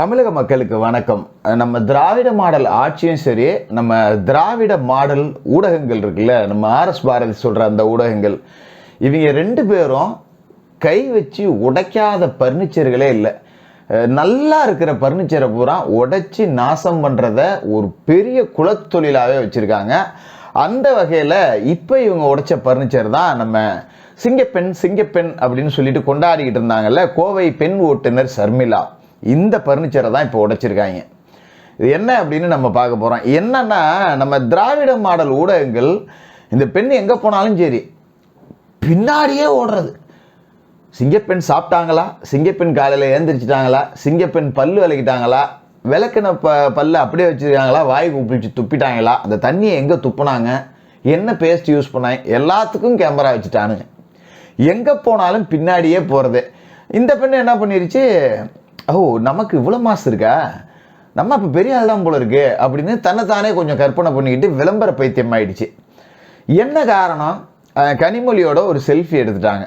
தமிழக மக்களுக்கு வணக்கம். நம்ம திராவிட மாடல் ஆட்சியும் சரி நம்ம திராவிட மாடல் ஊடகங்கள் இருக்குல்ல நம்ம ஆர்எஸ் பாரதி சொல்கிற அந்த ஊடகங்கள் இவங்க ரெண்டு பேரும் கை வச்சு உடைக்காத பர்னிச்சர்களே இல்லை. நல்லா இருக்கிற பர்னிச்சரை பூரா உடைச்சி நாசம் பண்ணுறத ஒரு பெரிய குலத்தொழிலாகவே வச்சுருக்காங்க. அந்த வகையில் இப்போ இவங்க உடைச்ச பர்னிச்சர் தான் நம்ம சிங்கப்பெண் சிங்கப்பெண் அப்படின்னு சொல்லிட்டு கொண்டாடிக்கிட்டு இருந்தாங்கல்ல கோவை பெண் ஓட்டுநர் சர்மிளா. இந்த பர்னிச்சரை தான் இப்போ உடைச்சிருக்காங்க. இது என்ன அப்படின்னு நம்ம பார்க்க போகிறோம் என்னன்னா நம்ம திராவிட மாடல் ஊடகங்கள் இந்த பெண் எங்கே போனாலும் சரி பின்னாடியே ஓடுறது. சிங்கப்பெண் சாப்பிட்டாங்களா? சிங்கப்பெண் காலையில் ஏந்திரிச்சிட்டாங்களா சிங்கப்பெண் பல் விளக்கிட்டாங்களா? விளக்குன ப பல்லு அப்படியே வச்சுருக்காங்களா? வாய் குப்பிச்சு துப்பிட்டாங்களா? அந்த தண்ணியை எங்கே துப்புனாங்க? என்ன பேஸ்ட் யூஸ் பண்ணாங்க? எல்லாத்துக்கும் கேமரா வச்சுட்டானுங்க. எங்கே போனாலும் பின்னாடியே போகிறது இந்த பெண் என்ன பண்ணிருச்சு? ஓ நமக்கு இவ்வளோ மாசு இருக்கா? நம்ம இப்போ பெரிய ஆள் தான் போல இருக்கு அப்படின்னு தன்னைத்தானே கொஞ்சம் கற்பனை பண்ணிக்கிட்டு விளம்பர பைத்தியம் ஆயிடுச்சு. என்ன காரணம்? கனிமொழியோட ஒரு செல்ஃபி எடுத்துட்டாங்க.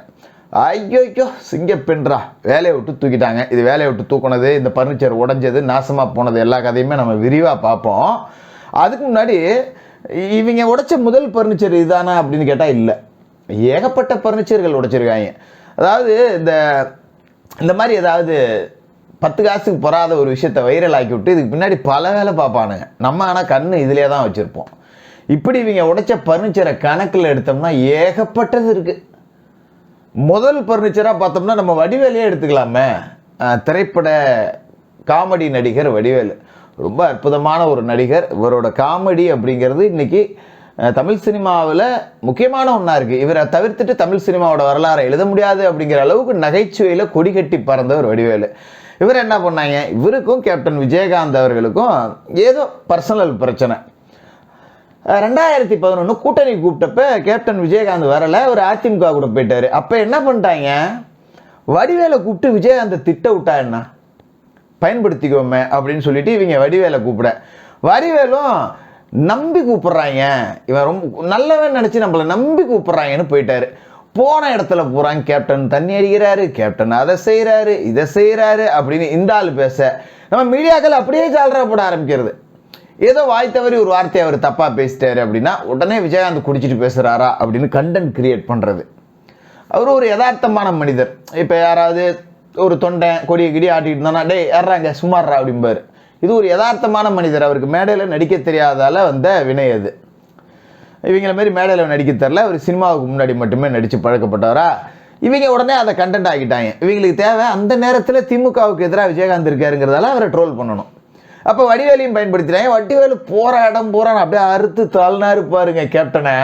ஐயோ சிங்கப்பெண்றா. வேலையை விட்டு தூக்கிட்டாங்க. இது வேலையை விட்டு தூக்குனது இந்த பர்னிச்சர் உடைஞ்சது நாசமாக போனது எல்லா கதையுமே நம்ம விரிவாக பார்ப்போம். அதுக்கு முன்னாடி இவங்க உடைச்ச முதல் பர்னிச்சர் இதுதானா அப்படின்னு கேட்டால் இல்லை. ஏகப்பட்ட பர்னிச்சர்கள் உடைச்சிருக்காங்க. அதாவது இந்த இந்த மாதிரி ஏதாவது பத்து காசுக்கு பொறாத ஒரு விஷயத்த வைரல் ஆக்கி விட்டு இதுக்கு பின்னாடி பல வேலை பார்ப்பானுங்க. நம்ம ஆனால் கண்ணு இதிலே தான் வச்சுருப்போம். இப்படி இவங்க உடைச்ச பர்னிச்சரை கணக்கில் எடுத்தோம்னா ஏகப்பட்டது இருக்குது முதல் பர்னிச்சராக பார்த்தோம்னா நம்ம வடிவேலையே எடுத்துக்கலாமே. திரைப்பட காமெடி நடிகர் வடிவேலு. ரொம்ப அற்புதமான ஒரு நடிகர். இவரோட காமெடி அப்படிங்கிறது இன்னைக்கு தமிழ் சினிமாவில் முக்கியமான ஒன்றா இருக்குது இவரை தவிர்த்துட்டு தமிழ் சினிமாவோட வரலாறை எழுத முடியாது அப்படிங்கிற அளவுக்கு நகைச்சுவையில் கொடி கட்டி பறந்தவர் வடிவேலு. இவர் என்ன பண்ணாங்க? இவருக்கும் கேப்டன் விஜயகாந்த் அவர்களுக்கும் ஏதோ பர்சனல் பிரச்சனை. ரெண்டாயிரத்தி பதினொன்று கூட்டணி கூப்பிட்டப்ப கேப்டன் விஜயகாந்த் வரல அவர் அதிமுக கூட போயிட்டார். அப்போ என்ன பண்ணிட்டாங்க? வடிவேலை கூப்பிட்டு விஜயகாந்தை திட்ட விட்டா என்ன? பயன்படுத்திக்கோமே அப்படின்னு சொல்லிட்டு இவங்க வடிவேலை கூப்பிட. வடிவேலும் நம்பி கூப்பிட்றாங்க. இவன் ரொம்ப நல்லவன் நினச்சி நம்மளை நம்பி கூப்பிட்றாங்கன்னு போயிட்டாரு. போன இடத்துல போகிறாங்க கேப்டன் தண்ணி அடிக்கிறாரு கேப்டன் அதை செய்கிறாரு இதை செய்கிறாரு அப்படின்னு இந்த ஆள் பேச நம்ம மீடியாக்கள் அப்படியே ஜாலரா போட ஆரம்பிக்கிறது. ஏதோ வாய் தவறி ஒரு வார்த்தையை அவர் தப்பாக பேசிட்டாரு அப்படின்னா உடனே விஜயகாந்த் குடிச்சிட்டு பேசுகிறாரா அப்படின்னு கண்டென்ட் கிரியேட் பண்ணுறது அவர் ஒரு யதார்த்தமான மனிதர். இப்போ யாராவது ஒரு தொண்டை கொடியை கிடி ஆட்டிட்டு இருந்தானா டேய் ஏறாங்க சுமார்ரா அப்படிம்பாரு. இது ஒரு யதார்த்தமான மனிதர். அவருக்கு மேடையில் நடிக்க தெரியாதால வந்த வினை அது. இவங்கள மாதிரி மேடையில் நடிக்க தெரில அவர் சினிமாவுக்கு முன்னாடி மட்டுமே நடித்து பழக்கப்பட்டவரா? இவங்க உடனே அதை கண்டென்ட் ஆகிட்டாங்க இவங்களுக்கு தேவை அந்த நேரத்தில் திமுகவுக்கு எதிராக விஜயகாந்த் இருக்காருங்கிறதால அவரை ட்ரோல் பண்ணணும். அப்போ வடிவேலையும் பயன்படுத்தினாங்க வடிவேலு போகிற இடம் பூரா அப்படியே அறுத்து தள்ளினா பாருங்க கேப்டனை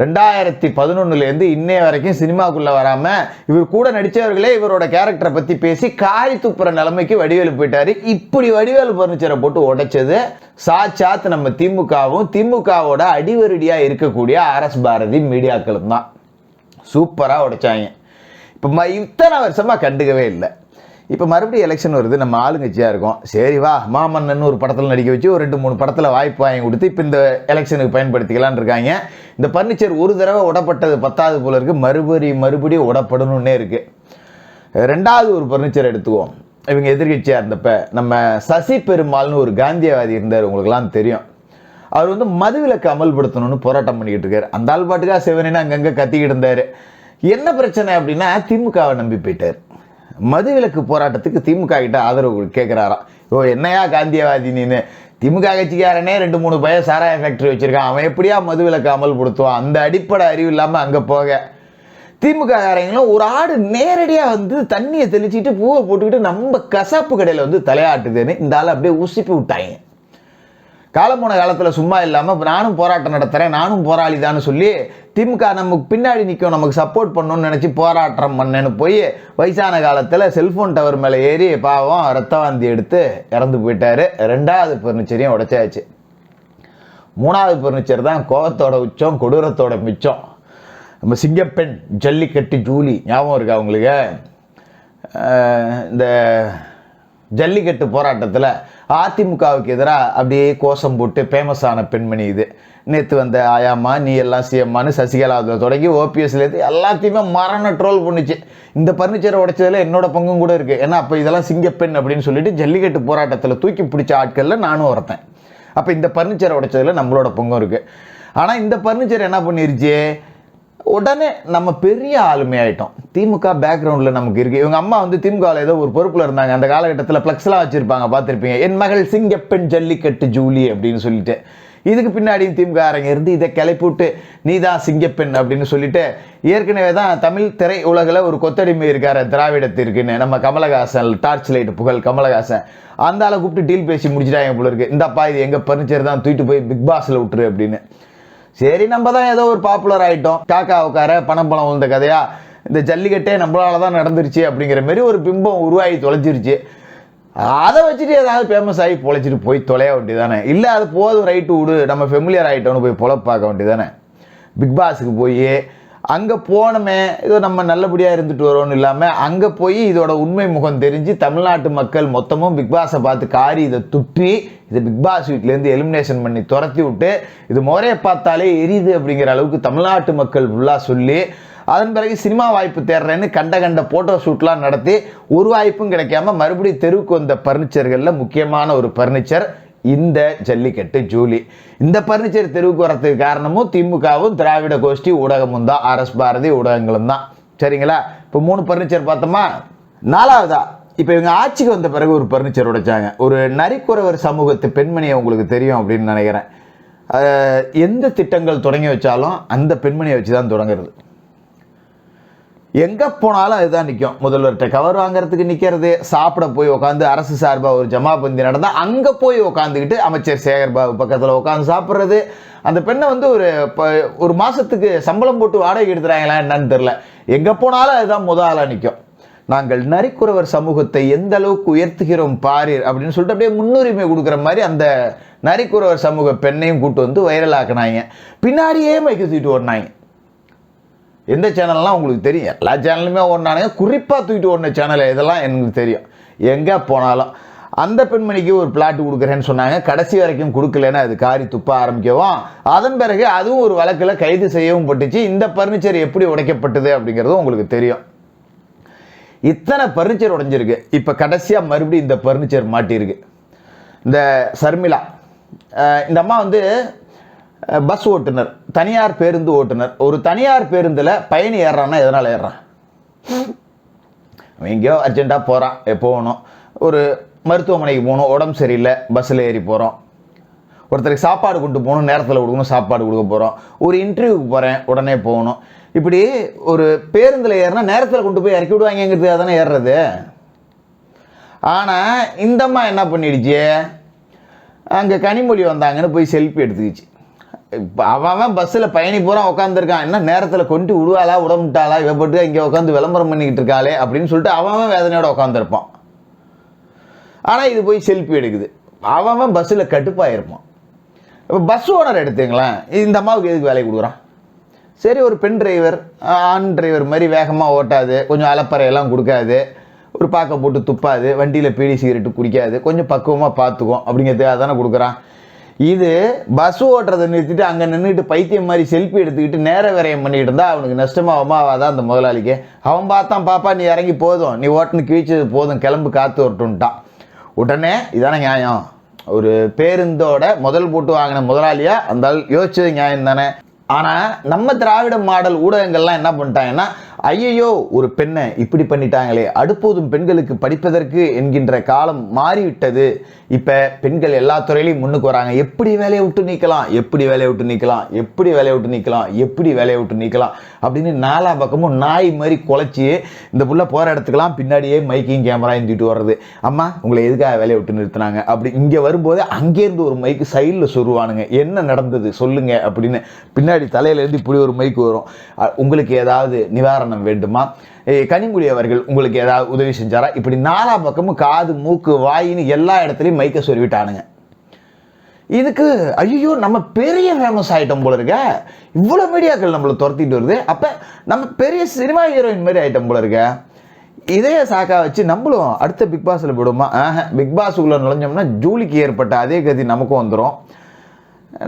ரெண்டாயிரத்தி பதினொன்னுலேருந்து இன்னைய வரைக்கும் சினிமாக்குள்ளே வராமல் இவர் கூட நடித்தவர்களே இவரோட கேரக்டரை பற்றி பேசி காய் துப்புற நிலைமைக்கு வடிவேலு போயிட்டார். இப்படி வடிவேலு பர்னிச்சரை போட்டு உடைச்சது சாட்சாத் நம்ம திமுகவும். திமுகவோட அடிவருடியாக இருக்கக்கூடிய அரஸ் பாரதி மீடியாக்களும் தான். சூப்பராக உடைச்சாங்க. இப்போ ம இத்தனை வருஷமாக கண்டுக்கவே இல்லை. இப்போ மறுபடியும் எலெக்ஷன் வருது நம்ம ஆளுங்கட்சியாக இருக்கோம். சரி வா மாமன்னன் ஒரு படத்தில் நடிக்க வச்சு ஒரு ரெண்டு மூணு படத்தில் வாய்ப்பு வாங்கி கொடுத்து இப்போ இந்த எலெக்ஷனுக்கு பயன்படுத்திக்கலான் இருக்காங்க. இந்த பர்னிச்சர் ஒரு தடவை உடப்பட்டது பத்தாவது போல இருக்குது மறுபடி மறுபடியும் உடப்படணுன்னே இருக்குது ரெண்டாவது ஒரு பர்னிச்சர் எடுத்துக்குவோம். இவங்க எதிர்கட்சியாக இருந்தப்ப நம்ம சசி பெருமாள்னு ஒரு காந்தியவாதி இருந்தார் உங்களுக்குலாம் தெரியும். அவர் வந்து மதுவிலக்கு அமல்படுத்தணும்னு போராட்டம் பண்ணிக்கிட்டு இருக்காரு. அந்த ஆள் பாட்டுக்கா சிவனின்னு அங்கங்கே கத்திக்கிட்டு இருந்தார். என்ன பிரச்சனை அப்படின்னா திமுகவை நம்பி போயிட்டார். மதுவிலக்கு போராட்டத்துக்கு திமுக கிட்ட ஆதரவு கேட்குறாராம் ஓ என்னையா காந்தியவாதி நீனு? திமுக கட்சிக்காரனே ரெண்டு மூணு பய சாராய ஃபேக்டரி வச்சுருக்கான். அவன் எப்படியா மதுவிலக்கு அமல்படுத்துவான் அந்த அடிப்படை அறிவு இல்லாமல் அங்கே போக. திமுக காரங்களும் ஒரு ஆடு நேரடியாக வந்து தண்ணியை தெளிச்சிட்டு பூவை போட்டுக்கிட்டு நம்ம கசாப்பு கடையில் வந்து தலையாட்டுதுன்னு இந்த ஆள் அப்படியே உசிப்பி விட்டாங்க. காலம் போன காலத்தில் சும்மா இல்லாமல் நானும் போராட்டம் நடத்துகிறேன் நானும் போராளி சொல்லி திமுக நமக்கு பின்னாடி நிற்கும் நமக்கு சப்போர்ட் பண்ணணும்னு நினச்சி போராட்டம் பண்ணேன்னு போய் வயசான காலத்தில் செல்ஃபோன் டவர் மேலே ஏறி பாவம் ரத்த வாந்தி எடுத்து இறந்து போயிட்டார். ரெண்டாவது ஃபர்னிச்சரையும் உடச்சாச்சு. மூணாவது ஃபர்னிச்சர் தான் கோவத்தோட உச்சம் கொடூரத்தோட மிச்சம். நம்ம சிங்கப்பெண் ஜல்லிக்கட்டு ஜூலி ஞாபகம் இருக்கா அவங்களுக்கு இந்த ஜல்லிக்கட்டு போராட்டத்தில் அதிமுகவுக்கு எதிராக அப்படியே கோஷம் போட்டு ஃபேமஸான பெண்மணி இது. நேற்று வந்த ஆயாம்மா நீ எல்லாம் சிஎம்மான்னு சசிகலா தொடங்கி ஓபிஎஸ்லேருந்து எல்லாத்தையுமே மரண ட்ரோல் பண்ணுச்சு. இந்த பர்னிச்சரை உடைச்சதில் என்னோட பங்கும் கூட இருக்குது ஏன்னா அப்போ இதெல்லாம் சிங்கப்பெண் அப்படின்னு சொல்லிட்டு ஜல்லிக்கட்டு போராட்டத்தில் தூக்கி பிடிச்ச ஆட்களில் நானும் ஒருத்தன். அப்போ இந்த பர்னிச்சரை உடைச்சதில் நம்மளோட பங்கும் இருக்குது ஆனால் இந்த பர்னிச்சர் என்ன பண்ணிருச்சு? உடனே நம்ம பெரிய ஆளுமை ஆயிட்டோம். திமுக பேக்ரவுண்டில் நமக்கு இருக்கு. இவங்க அம்மா வந்து திமுகவில் ஏதோ ஒரு பொறுப்பில் இருந்தாங்க. அந்த காலகட்டத்தில் ஃப்ளெக்ஸ்லாம் வச்சுருப்பாங்க பார்த்துருப்பீங்க. என் மகள் சிங்கப்பெண் ஜல்லிக்கட்டு ஜூலி அப்படின்னு சொல்லிட்டு. இதுக்கு பின்னாடியும் திமுக அரங்க இருந்து இதை கிளப்பிவிட்டு நீ தான் சிங்கப்பெண் அப்படின்னு சொல்லிட்டு ஏற்கனவே தான் தமிழ் திரை உலகில் ஒரு கொத்தடிமை இருக்கார் திராவிடத்திற்குன்னு. நம்ம கமலஹாசன் டார்ச் லைட் புகழ் கமலஹாசன். அந்த ஆளை கூப்பிட்டு டீல் பேசி முடிச்சிட்டாங்க போல இருக்கு. இந்தப்பா இது எங்கள் பர்னிச்சர் தான் தூக்கிட்டு போய் பிக் பாஸில் விட்டுரு அப்படின்னு. சரி நம்ம தான் ஏதோ ஒரு பாப்புலர் ஆகிட்டோம் காக்கா உட்கார பணம் பணம் உழுந்த கதையா? இந்த ஜல்லிக்கட்டே நம்மளால தான் நடந்துருச்சு அப்படிங்கிற மாதிரி ஒரு பிம்பம் உருவாகி தொலைச்சிருச்சு அதை வச்சுட்டு ஏதாவது ஃபேமஸ் ஆகி பொழைச்சிட்டு போய் தொலைய வேண்டியதானே இல்லை அது போதும் ரைட்டு விடு. நம்ம ஃபெமிலியர் ஆகிட்டோன்னு போய் பொழப்பாக்க பார்க்க வேண்டியதானே பிக் பாஸுக்கு போய் அங்கே போனோமே ஏதோ நம்ம நல்லபடியாக இருந்துட்டு வரோம்னு இல்லாமல் அங்கே போய் இதோட உண்மை முகம் தெரிஞ்சு தமிழ்நாட்டு மக்கள் மொத்தமும் பிக் பாஸை பார்த்து காரி இதை துற்றி இது பிக் பாஸ் வீட்லேருந்து எலிமினேஷன் பண்ணி துரத்தி விட்டு இது முறையை பார்த்தாலே எரியுது அப்படிங்கிற அளவுக்கு தமிழ்நாட்டு மக்கள் ஃபுல்லாக சொல்லி அதன் பிறகு சினிமா வாய்ப்பு தேடுறேன்னு கண்ட கண்ட ஃபோட்டோ ஷூட்லாம் நடத்தி ஒரு வாய்ப்பும் கிடைக்காம மறுபடியும் தெருவுக்கு வந்த பர்னிச்சர்களில் முக்கியமான ஒரு பர்னிச்சர் இந்த ஜல்லிக்கட்டு ஜூலி. இந்த பர்னிச்சர் தெருவுக்கு வரத்துக்கு காரணமும் திமுகவும் திராவிட கோஷ்டி ஊடகமும் தான். ஆர்எஸ் பாரதி ஊடகங்களும் தான். சரிங்களா? இப்போ மூணு பர்னிச்சர் பார்த்தோமா? நாலாவதா? இப்போ இவங்க ஆட்சிக்கு வந்த பிறகு ஒரு பர்னிச்சர் உடைச்சாங்க. ஒரு நரிக்குறவர் சமூகத்து பெண்மணியை உங்களுக்கு தெரியும் அப்படின்னு நினைக்கிறேன். எந்த திட்டங்கள் தொடங்கி வச்சாலும் அந்த பெண்மணியை வச்சு தான் தொடங்குறது. எங்கே போனாலும் அதுதான் நிற்கும் முதல்வர்கிட்ட கவர் வாங்குறதுக்கு நிற்கிறது சாப்பிட போய் உட்காந்து அரசு சார்பாக ஒரு ஜமாபந்தி நடந்தால் அங்கே போய் உட்காந்துக்கிட்டு அமைச்சர் சேகர் பாபு பக்கத்தில் உட்காந்து சாப்பிட்றது. அந்த பெண்ணை வந்து ஒரு ப- ஒரு மாதத்துக்கு சம்பளம் போட்டு வாடகை எடுத்துறாங்களா என்னன்னு தெரில எங்கே போனாலும் அதுதான் முதலாக ஆளாக நிற்கும் நாங்கள் நரிக்குறவர் சமூகத்தை எந்த அளவுக்கு உயர்த்துகிறோம் பாரீர் அப்படின்னு சொல்லிட்டு அப்படியே முன்னுரிமை கொடுக்குற மாதிரி அந்த நரிக்குறவர் சமூக பெண்ணையும் கூட்டு வந்து வைரலாக்குனாங்க பின்னாடியே மைக்கு தூக்கிட்டு ஓடினாங்க. எந்த சேனல்லாம் உங்களுக்கு தெரியும். எல்லா சேனலுமே ஓடினானுங்க குறிப்பாக தூக்கிட்டு ஓடின சேனல் இதெல்லாம் எனக்கு தெரியும். எங்கே போனாலும். அந்த பெண்மணிக்கு ஒரு பிளாட் கொடுக்குறேன்னு சொன்னாங்க. கடைசி வரைக்கும் கொடுக்கலன்னு அது காரி துப்ப ஆரம்பிக்கவும். அதன் பிறகு அதுவும் ஒரு வழக்கில் கைது செய்யவும் பட்டுச்சு. இந்த பர்னிச்சர் எப்படி உடைக்கப்பட்டது அப்படிங்கிறதும் உங்களுக்கு தெரியும். இத்தனை பர்னிச்சர் உடைஞ்சிருக்கு. இப்போ கடைசியாக மறுபடியும் இந்த பர்னிச்சர் மாட்டியிருக்கு. இந்த சர்மிளா. இந்த அம்மா வந்து பஸ் ஓட்டுநர் தனியார் பேருந்து ஓட்டுநர். ஒரு தனியார் பேருந்தில் பயணி ஏறுறான்னா எதனால் ஏறுறான்? எங்கேயோ அர்ஜென்ட்டாக போகிறான் போகணும். ஒரு மருத்துவமனைக்கு போகணும் உடம்பு சரியில்லை பஸ்ஸில் ஏறி போகிறோம் ஒருத்தருக்கு சாப்பாடு கொண்டு போகணும் நேரத்தில் கொடுக்கணும் சாப்பாடு கொடுக்க போகிறோம் ஒரு இன்டர்வியூக்கு போகிறேன் உடனே போகணும். இப்படி ஒரு பேருந்தில் ஏறினா நேரத்தில் கொண்டு போய் இறக்கி விடுவாங்கங்கிறதுக்காக தானே ஏறுறது? ஆனால் இந்தம்மா என்ன பண்ணிடுச்சு? அங்கே கனிமொழி வந்தாங்கன்னு போய் செல்ஃபி எடுத்துக்கிச்சு. அவன் பஸ்ஸில் பயணி பூரா உட்காந்துருக்கான் என்ன நேரத்தில் கொண்டு விடுவாளா விடமுட்டாளா? இவப்பட்டு இங்கே உட்காந்து விளம்பரம் பண்ணிக்கிட்டு இருக்காளே அப்படின்னு சொல்லிட்டு அவன் வேதனையோட உட்காந்துருப்பான் ஆனால் இது போய் செல்ஃபி எடுக்குது. அவன் பஸ்ஸில் கட்டுப்பாயிருப்பான் இப்போ பஸ் ஓனர் எடுத்துங்களேன். இந்த அம்மாவுக்கு எதுக்கு வேலை கொடுக்குறான்? சரி ஒரு பெண் டிரைவர் ஆண் டிரைவர் மாதிரி வேகமாக ஓட்டாது கொஞ்சம் அலப்பறையெல்லாம் கொடுக்காது ஒரு பாக்க போட்டு துப்பாது வண்டியில் பீடி சிகரெட்டு குடிக்காது கொஞ்சம் பக்குவமாக பார்த்துக்கும் அப்படிங்கிறதுக்காக தானே கொடுக்குறான். இது பஸ் ஓட்டுறதை நிறுத்திட்டு அங்கே நின்றுட்டு பைத்தியம் மாதிரி செல்ஃபி எடுத்துக்கிட்டு நேர விரயம் பண்ணிட்டு இருந்தா அவனுக்கு நஷ்டமாகுமா ஆகாதா அந்த முதலாளிக்கு. அவன் பார்த்தான் பாப்பா நீ இறங்கி போதும். நீ ஓட்டுன்னு கிழிச்சது போதும். கிளம்பு காத்து வரட்டுன்ட்டான் உடனே இதானே நியாயம். ஒரு பேருந்தோட முதல் போட்டு வாங்கின முதலாளியாக அந்த யோசிச்சது நியாயம் தானே ஆனால் நம்ம திராவிட மாடல் ஊடகங்கள்லாம் என்ன பண்ணிட்டாங்கன்னா ஐயையோ ஒரு பெண்ணை இப்படி பண்ணிட்டாங்களே. அடுப்போதும் பெண்களுக்கு படிப்பதற்கு என்கின்ற காலம் மாறிவிட்டது. இப்போ பெண்கள் எல்லா துறையிலையும் முன்னுக்கு வராங்க. எப்படி வேலையை விட்டு நீக்கலாம்? எப்படி வேலையை விட்டு நீக்கலாம்? எப்படி வேலையை விட்டு நீக்கலாம்? எப்படி வேலையை விட்டு நீக்கலாம்? அப்படின்னு நாலா பக்கமும் நாய் மாதிரி குலைச்சி இந்த புள்ள போகிற இடத்துக்கெல்லாம் பின்னாடியே மைக்கையும் கேமரா தூக்கிட்டு வர்றது. அம்மா உங்களை எதுக்காக வேலையை விட்டு நிறுத்தினாங்க? அப்படி இங்கே வரும்போது அங்கேருந்து ஒரு மைக்கு சைடில் சொல்லுவானுங்க என்ன நடந்தது? சொல்லுங்க அப்படின்னு பின்னாடி தலையிலேருந்து இப்படி ஒரு மைக்கு வரும். உங்களுக்கு ஏதாவது நிவாரணம் வேண்டுமா? கனிமொழி அவர்கள் உங்களுக்கு ஏதாவது உதவி செஞ்சாரா? இப்படி நாலா பக்கமும் காது மூக்கு வாயின்னு எல்லா இடத்துலையும் மைக்க சொருவிட்டானுங்க இதுக்கு ஐயோ நம்ம பெரிய ஃபேமஸ் ஆயிட்டோம் போல இருக்க. இவ்வளோ மீடியாக்கள் நம்மளை துரத்திட்டு வருது. அப்போ நம்ம பெரிய சினிமா ஹீரோயின் மாதிரி ஆயிட்டோம் போல இருக்க. இதே சாக்கா வச்சு நம்மளும் அடுத்த பிக் பாஸில் போடுவோமா? ஆஹ் பிக் பாஸ் உள்ள நுழைஞ்சோம்னா ஜூலிக்கு ஏற்பட்ட அதே கதி நமக்கும் வந்துடும்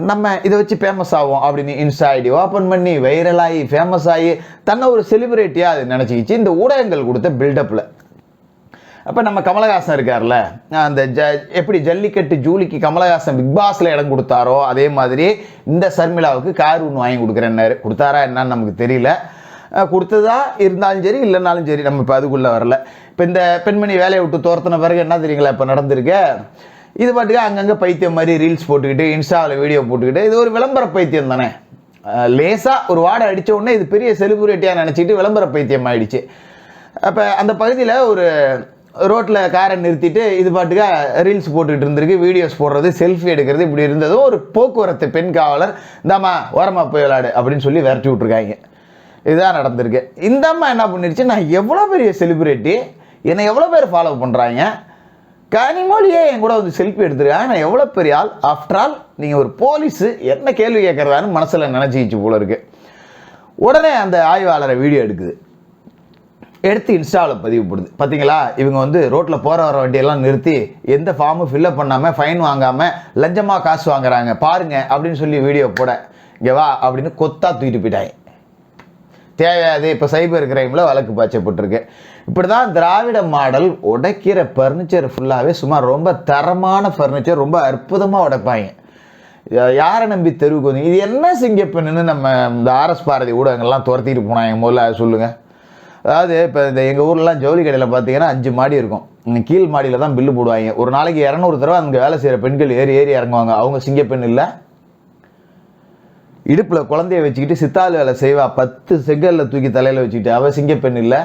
நம்ம இதை வச்சு ஃபேமஸ் ஆகும் அப்படின்னு இன்ஸ்டா ஐடி ஓப்பன் பண்ணி வைரல் ஆகி ஃபேமஸ் ஆகி தன்னை ஒரு செலிபிரிட்டியாக அது நினச்சிக்கிச்சு. இந்த ஊடகங்கள் கொடுத்த பில்டப்பில் அப்போ நம்ம கமலஹாசன் இருக்கார்ல அந்த ஜ எப்படி ஜல்லிக்கட்டு ஜூலிக்கு கமலஹாசன் பிக் பாஸில் இடம் கொடுத்தாரோ அதே மாதிரி இந்த சர்மிளாவுக்கு கார் ஒன்று வாங்கி கொடுக்குறேன்னாரு. கொடுத்தாரா என்னன்னு நமக்கு தெரியல. கொடுத்ததா இருந்தாலும் சரி இல்லைனாலும் சரி நம்ம இப்போ அதுக்குள்ளே வரல. இப்போ இந்த பெண்மணி வேலையை விட்டு துரத்தின பிறகு என்ன தெரியுங்களா இப்போ நடந்திருக்கு? இது பாட்டுக்கு அங்கங்கே பைத்தியம் மாதிரி ரீல்ஸ் போட்டுக்கிட்டு இன்ஸ்டாவில் வீடியோ போட்டுக்கிட்டு இது ஒரு விளம்பர பைத்தியம் தானே? லேசாக ஒரு வாடை அடித்த உடனே இது பெரிய செலிபிரிட்டியாக நினச்சிட்டு விளம்பர பைத்தியம் ஆயிடுச்சு. அப்போ அந்த பகுதியில் ஒரு ரோட்டில் காரை நிறுத்திட்டு இது பாட்டுக்காக ரீல்ஸ் போட்டுக்கிட்டு இருந்திருக்கு வீடியோஸ் போடுறது செல்ஃபி எடுக்கிறது இப்படி இருந்ததும் ஒரு போக்குவரத்து பெண் காவலர் இந்தாம்மா ஓரமா போய் விளாடு அப்படின்னு சொல்லி விரட்டி விட்ருக்காங்க இதுதான் நடந்திருக்கு. இந்த அம்மா என்ன பண்ணிருச்சு? நான் எவ்வளோ பெரிய செலிப்ரிட்டி என்னை எவ்வளோ பேர் ஃபாலோ பண்ணுறாங்க கனிமொழியே என் கூட வந்து செல்ஃபி எடுத்துருக்காங்க நான் எவ்வளோ பெரிய ஆள்? ஆஃப்டர் ஆல் நீங்கள் ஒரு போலீஸு என்ன கேள்வி கேட்குறதான்னு மனசில் நினச்சிக்கிச்சு போல இருக்கு. உடனே அந்த ஆய்வாளரை வீடியோ எடுக்குது. எடுத்து இன்ஸ்டாவில் பதிவு போடுது. பார்த்தீங்களா இவங்க வந்து ரோட்டில் போகிற வர வண்டியெல்லாம் நிறுத்தி எந்த ஃபார்மும் ஃபில்அப் பண்ணாமல் ஃபைன் வாங்காமல் லஞ்சமாக காசு வாங்குறாங்க பாருங்க அப்படின்னு சொல்லி வீடியோ போட இங்கே வா அப்படின்னு கொத்தா தூக்கிட்டு போயிட்டாங்க. தேவையாது இப்போ சைபர் கிரைமில் வழக்கு பாய்ச்சப்பட்டிருக்கு. இப்படி தான் திராவிட மாடல் உடைக்கிற ஃபர்னிச்சர் ஃபுல்லாகவே சும்மா ரொம்ப தரமான ஃபர்னிச்சர் ரொம்ப அற்புதமாக உடைப்பாங்க. யாரை நம்பி தெருவுக்கு வந்து இது என்ன சிங்கப்பெண்ணுன்னு நம்ம இந்த ஆர்எஸ் பாரதி ஊடகங்கள்லாம் துரத்திட்டு போனாங்க. முதல்ல அதை சொல்லுங்கள் அதாவது இப்போ இந்த எங்கள் ஊர்லலாம் ஜவுளி கடையில் பார்த்தீங்கன்னா அஞ்சு மாடி இருக்கும். கீழ் மாடியில் தான் பில்லு போடுவாங்க. ஒரு நாளைக்கு இரநூறு தடவை அங்கே வேலை செய்கிற பெண்கள் ஏறி ஏறி இறங்குவாங்க. அவங்க சிங்கப்பெண் இல்லை. இடுப்பில் குழந்தைய வச்சுக்கிட்டு சித்தாள் வேலை செய்வா. பத்து செங்கலில் தூக்கி தலையில் வச்சுக்கிட்டு அவள் சிங்கப்பெண் இல்லை.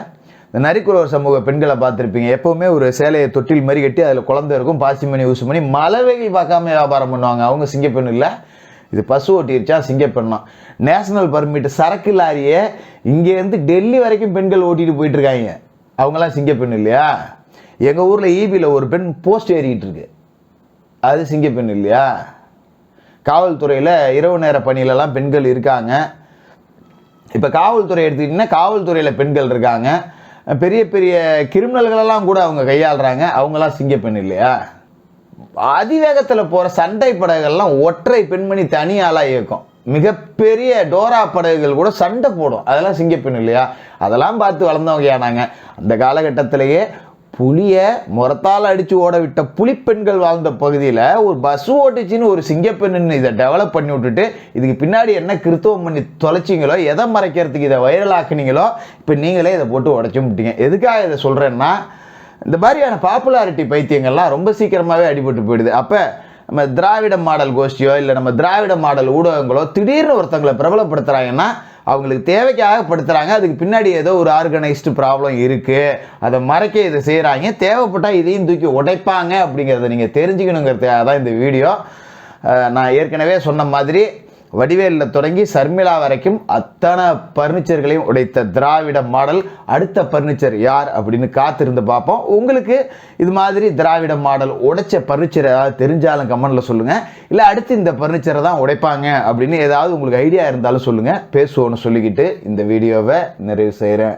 இந்த நரிக்குறவர் சமூக பெண்களை பார்த்துருப்பீங்க. எப்போவுமே ஒரு சேலையை தொட்டில் மாதிரி கட்டி அதில் குழந்தை இருக்கும். பாசிமணி ஊசி பண்ணி மலை வெயில் பார்க்காம வியாபாரம் பண்ணுவாங்க. அவங்க சிங்கப்பெண் இல்லை. இது பசு ஓட்டிருச்சா? சிங்கப்பெண்ணா நேஷனல் பர்மிட் சரக்கு லாரியை இங்கேருந்து டெல்லி வரைக்கும் பெண்கள் ஓட்டிட்டு போயிட்டு இருக்காங்க அவங்களாம் சிங்கப்பெண் இல்லையா? எங்கள் ஊரில் ஈபியில் ஒரு பெண் போஸ்ட் ஏறிக்கிட்டு இருக்கு. அது சிங்கப்பெண் இல்லையா? காவல்துறையில் இரவு நேர பணியிலலாம் பெண்கள் இருக்காங்க. இப்போ காவல்துறை எடுத்துக்கிட்டிங்கன்னா காவல்துறையில் பெண்கள் இருக்காங்க. பெரிய பெரிய கிரிமினல்களெல்லாம் கூட அவங்க கையாளுறாங்க. அவங்களாம் சிங்கப்பெண் இல்லையா? அதிவேகத்தில் போகிற சண்டை படகுகள்லாம் ஒற்றை பெண்மணி தனியாளாக இயக்கும். மிகப்பெரிய டோரா படகுகள் கூட சண்டை போடும். அதெல்லாம் சிங்கப்பெண் இல்லையா? அதெல்லாம் பார்த்து வளர்ந்தவங்க நாங்கள் அந்த காலகட்டத்திலேயே புலியை முறத்தால் அடித்து ஓட விட்ட புலிப்பெண்கள் வாழ்ந்த பகுதியில் ஒரு பஸ் ஓட்டுச்சின்னு ஒரு சிங்கப்பெண்ணுன்னு இதை டெவலப் பண்ணி விட்டுட்டு இதுக்கு பின்னாடி என்ன கிறித்துவம் பண்ணி தொலைச்சிங்களோ எதை மறைக்கிறதுக்கு இதை வைரல் ஆக்குனீங்களோ இப்போ நீங்களே இதை போட்டு உடச்சி விட்டீங்க. எதுக்காக இதை சொல்கிறேன்னா இந்த மாதிரியான பாப்புலாரிட்டி பைத்தியங்கள்லாம் ரொம்ப சீக்கிரமாகவே அடிபட்டு போயிடுது. அப்போ நம்ம திராவிட மாடல் கோஷ்டியோ இல்லை நம்ம திராவிட மாடல் ஊடகங்களோ திடீர்னு ஒருத்தங்களை பிரபலப்படுத்துகிறாங்கன்னா அவங்களுக்கு தேவைக்காக படுத்துகிறாங்க அதுக்கு பின்னாடி ஏதோ ஒரு ஆர்கனைஸ்டு ப்ராப்ளம் இருக்குது அதை மறைக்க இதை செய்கிறாங்க தேவைப்பட்டால் இதையும் தூக்கி உடைப்பாங்க அப்படிங்கிறத நீங்கள் தெரிஞ்சுக்கணுங்கிறதுக்காக தான் இந்த வீடியோ. நான் ஏற்கனவே சொன்ன மாதிரி வடிவேலில் தொடங்கி சர்மிளா வரைக்கும் அத்தனை பர்னிச்சர்களையும் உடைத்த திராவிட மாடல். அடுத்த பர்னிச்சர் யார் அப்படின்னு காத்திருந்து பார்ப்போம். உங்களுக்கு இது மாதிரி திராவிட மாடல் உடைச்ச பர்னிச்சர் ஏதாவது தெரிஞ்சாலும் கமெண்டில் சொல்லுங்கள் இல்லை அடுத்து இந்த பர்னிச்சரை தான் உடைப்பாங்க அப்படின்னு ஏதாவது உங்களுக்கு ஐடியா இருந்தாலும் சொல்லுங்கள் பேசுவோன்னு சொல்லிக்கிட்டு இந்த வீடியோவை நிறைவு செய்கிறேன்